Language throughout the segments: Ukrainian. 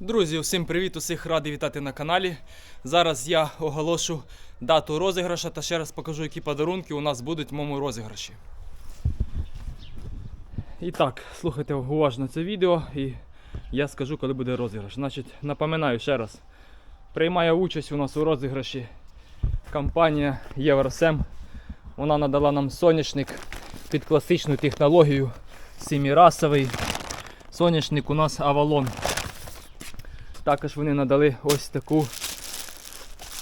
Друзі, всім привіт! Усіх радий вітати на каналі. Зараз я оголошу дату розіграша та ще раз покажу, які подарунки у нас будуть в моєму розіграші. І так, слухайте уважно це відео і я скажу, коли буде розіграш. Значить, напоминаю ще раз. Приймає участь у нас у розіграші компанія Євросем. Вона надала нам соняшник під класичну технологію семірасовий. Соняшник у нас Avalon. Також вони надали ось таку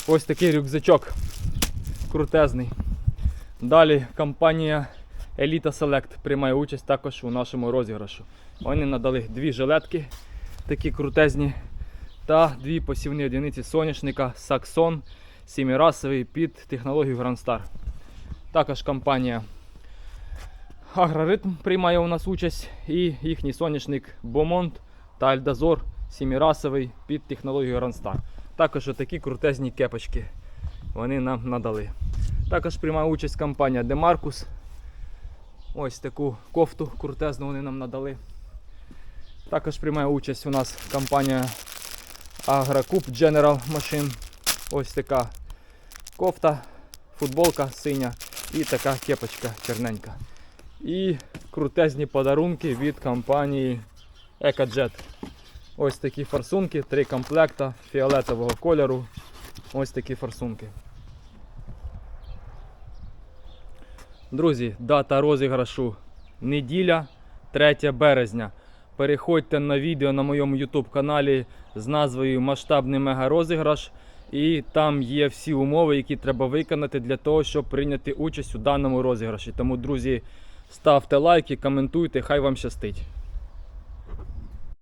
ось такий рюкзачок крутезний. Далі компанія Elita Select приймає участь також у нашому розіграшу. Вони надали дві жилетки, такі крутезні, та дві посівні одиниці соняшника Saxon сімірасовий під технологію Grand. Також компанія Агроритм приймає у нас участь і їхній соняшник Beaumont та Альдазор сімірасовий під технологією Ранстар. Також отакі крутезні кепочки вони нам надали. Також приймає участь компанія Demarcus. Ось таку кофту крутезну вони нам надали. Також приймає участь у нас компанія Agracube General Machine. Ось така кофта, футболка синя і така кепочка чорненька. І крутезні подарунки від компанії EcoJet. Ось такі форсунки, три комплекта фіолетового кольору. Ось такі форсунки. Друзі, дата розіграшу неділя 3 березня. Переходьте на відео на моєму YouTube каналі з назвою Масштабний мегарозіграш. І там є всі умови, які треба виконати для того, щоб прийняти участь у даному розіграші. Тому, друзі, ставте лайки, коментуйте, хай вам щастить.